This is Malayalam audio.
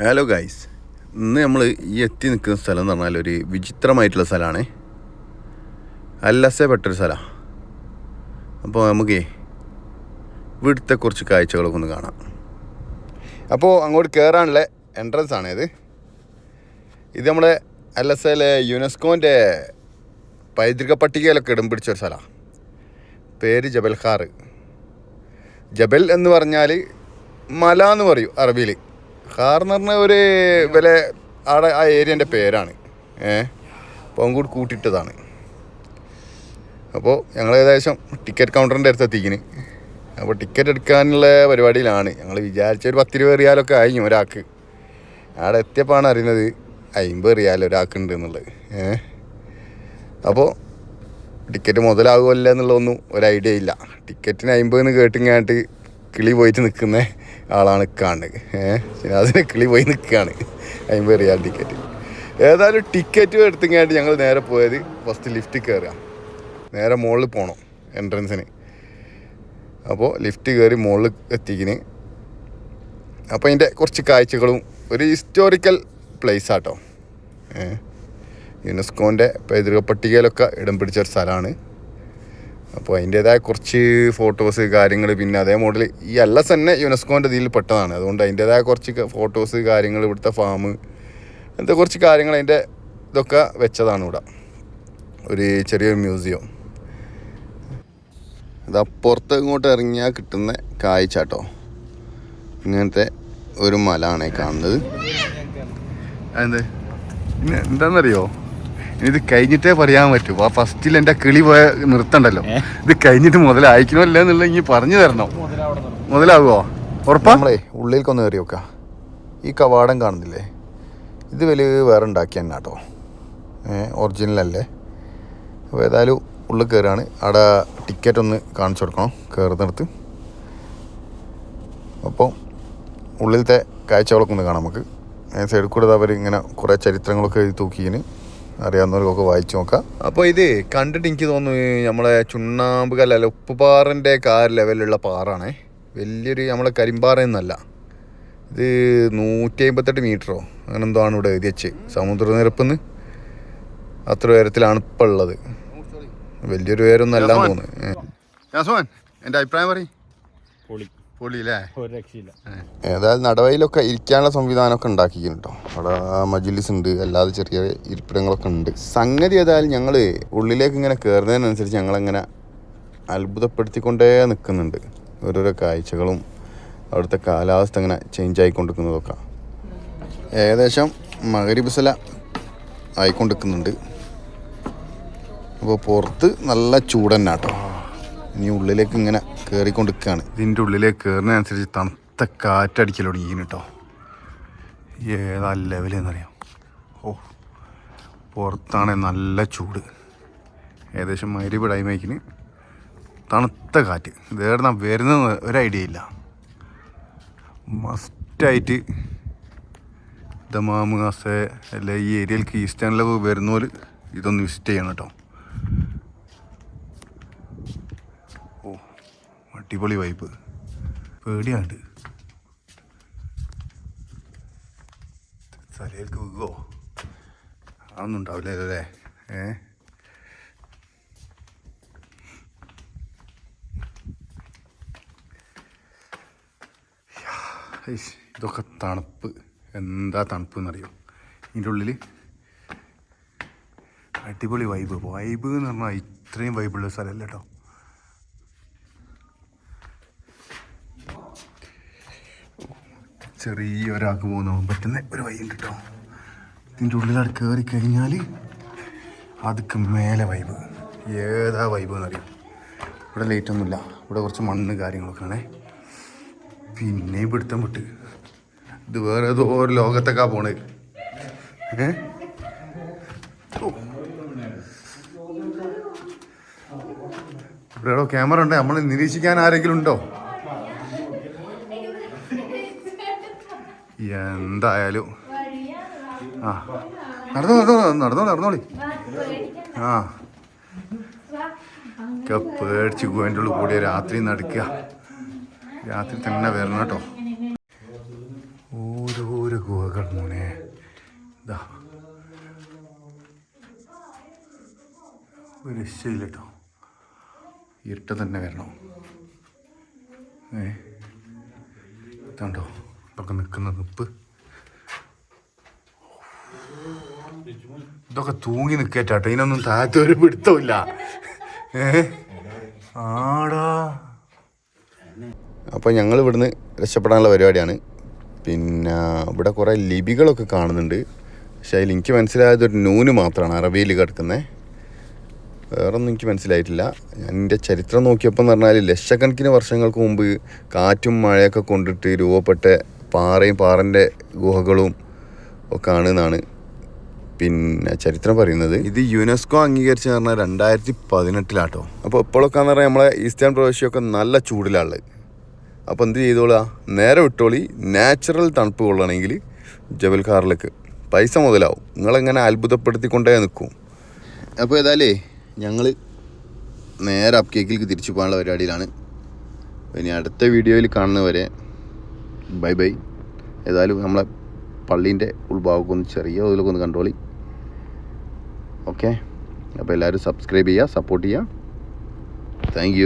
ഹലോ ഗൈസ് ഇന്ന് നമ്മൾ ഈ എത്തി നിൽക്കുന്ന സ്ഥലം എന്ന് പറഞ്ഞാൽ ഒരു വിചിത്രമായിട്ടുള്ള സ്ഥലമാണ്. അല്ലസപ്പെട്ടൊരു സ്ഥലമാണ് അപ്പോൾ നമുക്കേ ഇവിടുത്തെ കുറച്ച് കാഴ്ചകളൊക്കെ ഒന്ന് കാണാം. അപ്പോൾ അങ്ങോട്ട് കയറാനുള്ള എൻട്രൻസ് ആണ് ഇത്. ഇത് നമ്മുടെ അല്ലസയിലെ യുനെസ്കോന്റെ പൈതൃക പട്ടികയിലൊക്കെ ഇടം പിടിച്ചൊരു സ്ഥലമാണ് പേര് ജബൽഖാർ ജബൽ എന്ന് പറഞ്ഞാൽ മല എന്ന് പറയും അറബിയിൽ ഖാർ എന്ന് പറഞ്ഞ ഒരു വില അവിടെ ആ ഏരിയന്റെ പേരാണ്. ഏ? അപ്പോൾ കൂടി കൂട്ടിയിട്ടതാണ്. അപ്പോൾ ഞങ്ങൾ ഏകദേശം ടിക്കറ്റ് കൗണ്ടറിന്റെ അടുത്ത് എത്തിക്കിന് അപ്പോൾ ടിക്കറ്റ് എടുക്കാനുള്ള പരിപാടിയിലാണ്. ഞങ്ങൾ വിചാരിച്ച ഒരു പത്ത് രൂപ റിയാലൊക്കെ കഴിഞ്ഞു ഒരാൾക്ക്. അവിടെ എത്തിയപ്പോഴാണ് അറിയുന്നത് അമ്പത് റിയാൽ ഒരാൾക്ക് ഉണ്ട് എന്നുള്ളത്. ഏ? അപ്പോൾ ടിക്കറ്റ് മുതലാകുമല്ല എന്നുള്ളതൊന്നും ഒരു ഐഡിയ ഇല്ല. ടിക്കറ്റിന് അമ്പതെന്ന് കേട്ടിങ്ങാണ്ട് കിളി പോയിട്ട് നിൽക്കുന്ന. ആളാണ് കാണുന്നത് ഏഹ് അതിന് കിളി പോയി നിൽക്കുകയാണ് അമ്പത് റിയാൽ ടിക്കറ്റ്. ഏതായാലും ടിക്കറ്റ് എടുത്തിങ്ങായിട്ട് ഞങ്ങൾ നേരെ പോയത് ഫസ്റ്റ് ലിഫ്റ്റ് കയറുക നേരെ മുകളിൽ പോകണം എൻട്രൻസിന് അപ്പോൾ ലിഫ്റ്റ് കയറി മുകളിൽ എത്തിക്കിന്. അപ്പോൾ അതിന്റെ കുറച്ച് കാഴ്ചകളും ഒരു ഹിസ്റ്റോറിക്കൽ പ്ലേസ് ആട്ടോ. യുനെസ്കോന്റെ പൈതൃക പട്ടികയിലൊക്കെ ഇടം പിടിച്ച ഒരു സ്ഥലമാണ് അപ്പോൾ അതിന്റേതായ കുറച്ച് ഫോട്ടോസ് കാര്യങ്ങൾ പിന്നെ അതേ മോഡൽ ഈ എൽ എസ് തന്നെ യുനെസ്കോന്റെ ഇതിൽ പെട്ടതാണ്. അതുകൊണ്ട് അതിന്റേതായ കുറച്ച് ഫോട്ടോസ് കാര്യങ്ങൾ ഇവിടുത്തെ ഫാം അങ്ങനത്തെ കുറച്ച് കാര്യങ്ങൾ അതിന്റെ ഇതൊക്കെ വെച്ചതാണ് ഇവിടെ. ഒരു ചെറിയൊരു മ്യൂസിയം അത് അപ്പുറത്ത് ഇങ്ങോട്ട് ഇറങ്ങിയാൽ കിട്ടുന്ന കാഴ്ച കേട്ടോ ഇങ്ങനത്തെ ഒരു മലാണേ കാണുന്നത്. അതെന്ത്? പിന്നെ എന്താണെന്നറിയോ ഇത് കഴിഞ്ഞിട്ടേ പറയാൻ പറ്റൂ. ആ ഫസ്റ്റിൽ എന്റെ കിളി പോയ നിർത്തണ്ടല്ലോ. ഇത് കഴിഞ്ഞിട്ട് മുതലായിക്കണമല്ല എന്നുള്ള ഇനി പറഞ്ഞു തരണം. മുതലാകുമോ ഉറപ്പാ? നമ്മളേ ഉള്ളിലേക്കൊന്ന് കയറി നോക്കാം. ഈ കവാടം കാണുന്നില്ലേ? ഇത് വലിയ വേറെ ഉണ്ടാക്കിയ തന്നെ കേട്ടോ. ഒറിജിനൽ അല്ലേ? അപ്പോൾ ഏതായാലും ഉള്ളിൽ കയറുകയാണ് അവിടെ ടിക്കറ്റ് ഒന്ന് കാണിച്ചു കൊടുക്കണം. കയറുന്നിടത്ത്. അപ്പോൾ ഉള്ളിലത്തെ കാഴ്ചകളൊക്കെ ഒന്ന് കാണാം നമുക്ക്. സൈഡിൽ കൂടെ അവർ ഇങ്ങനെ കുറേ ചരിത്രങ്ങളൊക്കെ എഴുതി തൂക്കിന് അറിയാവുന്നവർക്കൊക്കെ വായിച്ചു നോക്കാം. അപ്പോൾ ഇത് കണ്ടിട്ട് എനിക്ക് തോന്നുന്നു നമ്മളെ ചുണ്ണാമ്പ് കല്ലല്ല ഉപ്പുപാറന്റെ കാർ ലെവലിലുള്ള പാറാണേ. വലിയൊരു നമ്മളെ കരിമ്പാറ എന്നല്ല ഇത് നൂറ്റി അമ്പത്തെട്ട് മീറ്ററോ അങ്ങനെ എന്തോ ആണ് ഇവിടെ എഴുതി വെച്ച് സമുദ്രനിരപ്പിന്ന് അത്ര ഉയരത്തിലാണ് ഇപ്പം ഉള്ളത്. വലിയൊരു ഉയരമൊന്നും അല്ല തോന്നുന്നു. എന്റെ അഭിപ്രായം പറയും. ഒരു രക്ഷയില്ല. ഏതായാലും നടവയിലൊക്കെ ഇരിക്കാനുള്ള സംവിധാനമൊക്കെ ഉണ്ടാക്കിക്കുന്നു കേട്ടോ. അവിടെ മജിലിസ് ഉണ്ട് അല്ലാതെ ചെറിയ ഇരിപ്പിടങ്ങളൊക്കെ ഉണ്ട്. സംഗതി ഏതായാലും ഞങ്ങൾ ഉള്ളിലേക്ക് ഇങ്ങനെ കയറുന്നതിനനുസരിച്ച് ഞങ്ങളങ്ങനെ അത്ഭുതപ്പെടുത്തിക്കൊണ്ടേ നിൽക്കുന്നുണ്ട് ഓരോരോ കാഴ്ചകളും അവിടുത്തെ കാലാവസ്ഥ ഇങ്ങനെ ചേഞ്ച് ആയിക്കൊണ്ടിരിക്കുന്നതൊക്കെ. ഏകദേശം മകരിബിസല ആയിക്കൊണ്ടിരിക്കുന്നുണ്ട്. അപ്പോൾ പുറത്ത് നല്ല ചൂടന്നെ തന്നെ കേട്ടോ. ഇനി ഉള്ളിലേക്ക് ഇങ്ങനെ കയറിക്കൊണ്ടിരിക്കുകയാണ് ഇതിന്റെ ഉള്ളിലേക്ക് കയറുന്നതനുസരിച്ച് തണുത്ത കാറ്റടിക്കൽ തുടങ്ങിയിരുന്നു കേട്ടോ ഏതാ ലെവലെന്നറിയാം ഓ പുറത്താണ് നല്ല ചൂട്. ഏകദേശം മരുവ് ടൈമേക്കിന് തണുത്ത കാറ്റ്. ഇത് വരുന്ന ഒരു ഐഡിയ ഇല്ല. മസ്റ്റായിട്ട് ദമാമ് അസേ അല്ല ഈ ഏരിയയിലേക്ക് ഈസ്റ്റേണിലൊക്കെ വരുന്നവർ ഇതൊന്ന് വിസിറ്റ് ചെയ്യണം കേട്ടോ ഓ അടിപൊളി വൈബ് പേടിയാണ്ട്. തലയിലേക്ക് വീകോ അതൊന്നും ഉണ്ടാവില്ല അല്ലേ ഏ ഇതൊക്കെ തണുപ്പ്. എന്താ തണുപ്പ് എന്നറിയോ ഇതിന്റെ ഉള്ളിൽ അടിപൊളി വൈബ് വൈബ് എന്ന് പറഞ്ഞാൽ ഇത്രയും വൈബുള്ള സ്ഥലമല്ല കേട്ടോ ചെറിയ ഒരാൾക്ക് പോകുന്ന പറ്റുന്ന ഒരു വൈബ് കേട്ടോ ഇതിന്റെ ഉള്ളിലാണ് കയറി കഴിഞ്ഞാൽ അതുക്ക് മേലെ വൈബ് ഏതാ വൈബ് എന്നറിയാം? ഇവിടെ ലൈറ്റ് ഒന്നുമില്ല. ഇവിടെ കുറച്ച് മണ്ണ് കാര്യങ്ങളൊക്കെ ആണേ. പിന്നെ പിടുത്തം വിട്ട് ഇത് വേറെ ഏതോ ഒരു ലോകത്തൊക്കെ പോണത് ഏ. ഇവിടെ ക്യാമറ ഉണ്ട്. നമ്മൾ നിരീക്ഷിക്കാൻ ആരെങ്കിലും ഉണ്ടോ? എന്തായാലും. ആ. നടന്നോ നടന്നോ നടന്നോ നടന്നോളി. ആ. ഒക്കെ പേടിച്ച് ഗുഹന്റെ ഉള്ളിൽ കൂടിയ രാത്രി നടക്കുക. രാത്രി തന്നെ വരണം കേട്ടോ. ഓരോരോ ഗുഹകൾ മോനെ. ഇതാ. ഒരു രക്ഷയില്ല കേട്ടോ. ഇരുട്ട തന്നെ വരണം. ഏ? ഇതാണ്ടോ. ഇതൊക്കെ നിൽക്കുന്ന നിപ്പ് ഇതൊക്കെ തൂങ്ങി നിൽക്കേറ്റാട്ടോ. ഇതിനൊന്നും താഴത്തെ ഒരു പിടുത്തമില്ല ഏ? ആടാ. അപ്പോൾ ഞങ്ങൾ ഇവിടുന്ന് രക്ഷപ്പെടാനുള്ള പരിപാടിയാണ്. പിന്നെ ഇവിടെ കുറേ ലിപികളൊക്കെ കാണുന്നുണ്ട്. പക്ഷേ അതിൽ എനിക്ക് മനസ്സിലായത് ഒരു നൂന് മാത്രമാണ് അറബിയിൽ കിടക്കുന്നത് വേറൊന്നും എനിക്ക് മനസ്സിലായിട്ടില്ല. എന്റെ ചരിത്രം നോക്കിയപ്പോൾ എന്ന് പറഞ്ഞാൽ ലക്ഷക്കണക്കിന് വർഷങ്ങൾക്ക് മുമ്പ് കാറ്റും മഴയൊക്കെ കൊണ്ടിട്ട് രൂപപ്പെട്ട പാറയും പാറന്റെ ഗുഹകളും ഒക്കെ ആണെന്നാണ് പിന്നെ ചരിത്രം പറയുന്നത്. ഇത് യുനെസ്കോ അംഗീകരിച്ചു പറഞ്ഞാൽ രണ്ടായിരത്തി പതിനെട്ടിലാട്ടോ അപ്പോൾ ഇപ്പോഴൊക്കെ എന്ന് പറഞ്ഞാൽ നമ്മളെ ഈസ്റ്റേൺ പ്രവേശിയൊക്കെ നല്ല ചൂടിലാണ്. അപ്പോൾ എന്ത് ചെയ്തോളുക? നേരെ വിട്ടോളി. നാച്ചുറൽ തണുപ്പ് കൊള്ളണമെങ്കിൽ ജബൽ കാറിലേക്ക്. പൈസ മുതലാവും. നിങ്ങളെങ്ങനെ അത്ഭുതപ്പെടുത്തിക്കൊണ്ടേ നിൽക്കും. അപ്പോൾ ഏതായാലേ ഞങ്ങൾ നേരെ അപ്കേക്കിലേക്ക് തിരിച്ചു പോകാനുള്ള പരിപാടിയിലാണ്. ഇനി അടുത്ത വീഡിയോയിൽ കാണുന്നവരെ ബൈ ബൈ. ഏതായാലും നമ്മളെ പള്ളീന്റെ ഉൾഭാഗമൊക്കെ ഒന്ന് ചെറിയ ഇതിലൊക്കെ ഒന്ന് കണ്ടോളി ഓക്കെ അപ്പോൾ എല്ലാവരും സബ്സ്ക്രൈബ് ചെയ്യുക സപ്പോർട്ട് ചെയ്യുക. താങ്ക്